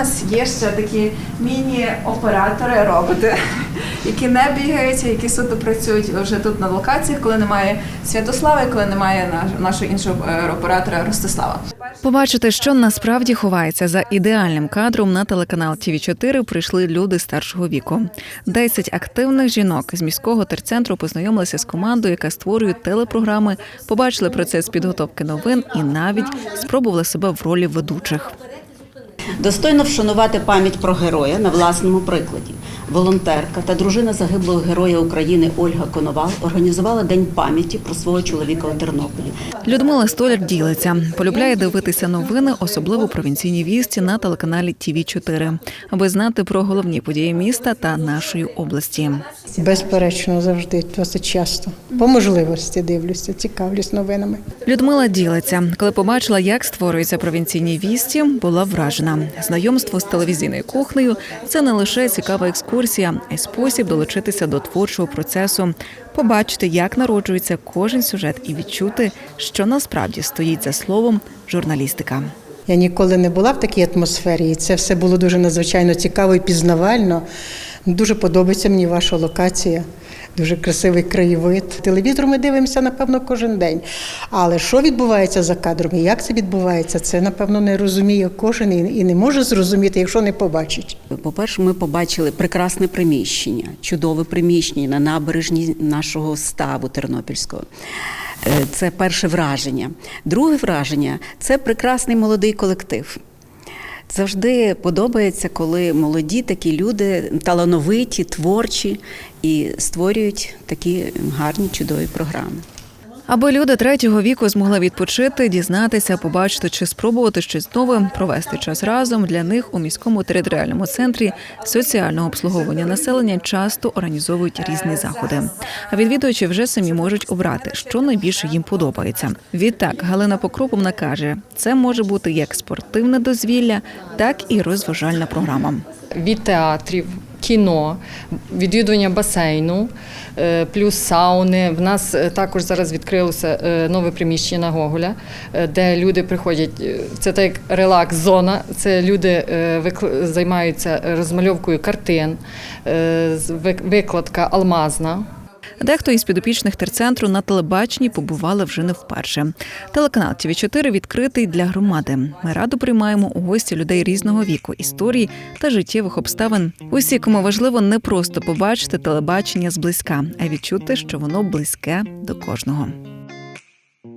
нас є ще такі міні-оператори, роботи, які не бігаються, які суто працюють вже тут на локаціях, коли немає Святослави, коли немає наш- нашого іншого е, оператора Ростислава. Побачити, що насправді ховається за ідеальним кадром на телеканал tv 4 прийшли люди старшого віку. Десять активних жінок з міського терцентру познайомилися з командою, яка створює телепрограми, побачили процес підготовки новин і навіть спробували себе в ролі ведучих. Достойно вшанувати пам'ять про героя на власному прикладі. Волонтерка та дружина загиблого героя України Ольга Коновал організувала день пам'яті про свого чоловіка у Тернополі. Людмила Столяр ділиться, полюбляє дивитися новини, особливо провінційні вісті на телеканалі tv 4 аби знати про головні події міста та нашої області. Безперечно, завжди досить часто. По можливості дивлюся, цікавлюсь новинами. Людмила ділиться, коли побачила, як створюються провінційні вісті, була вражена. Знайомство з телевізійною кухнею це не лише цікава екскурсія, а й спосіб долучитися до творчого процесу, побачити, як народжується кожен сюжет, і відчути, що насправді стоїть за словом журналістика. Я ніколи не була в такій атмосфері, і це все було дуже надзвичайно цікаво і пізнавально. Дуже подобається мені ваша локація. Дуже красивий краєвид. Телевізор ми дивимося, напевно, кожен день. Але що відбувається за кадром і як це відбувається, це, напевно, не розуміє кожен і не може зрозуміти, якщо не побачить. По-перше, ми побачили прекрасне приміщення, чудове приміщення на набережні нашого ставу Тернопільського. Е, Це перше враження. Друге враження це прекрасний молодий колектив. Завжди подобається, коли молоді такі люди талановиті, творчі і створюють такі гарні, чудові програми. Аби люди третього віку змогли відпочити, дізнатися, побачити чи спробувати щось нове, провести час разом. Для них у міському територіальному центрі соціального обслуговування населення часто організовують різні заходи. А відвідувачі вже самі можуть обрати, що найбільше їм подобається. Відтак Галина Покроповна каже, це може бути як спортивне дозвілля, так і розважальна програма. від театрів, кіно, відвідування басейну, е, плюс сауни. В нас е, також зараз відкрилося е, нове приміщення на Гоголя, де люди приходять. Це так релакс-зона. Це люди займаються розмальовкою картин, викладка алмазна. Дехто із підопічних терцентру на телебаченні побували вже не вперше. Телеканал тв 4 відкритий для громади. Ми радо приймаємо у гості людей різного віку, історій та життєвих обставин. Усі, кому важливо не просто побачити телебачення зблизька, а відчути, що воно близьке до кожного.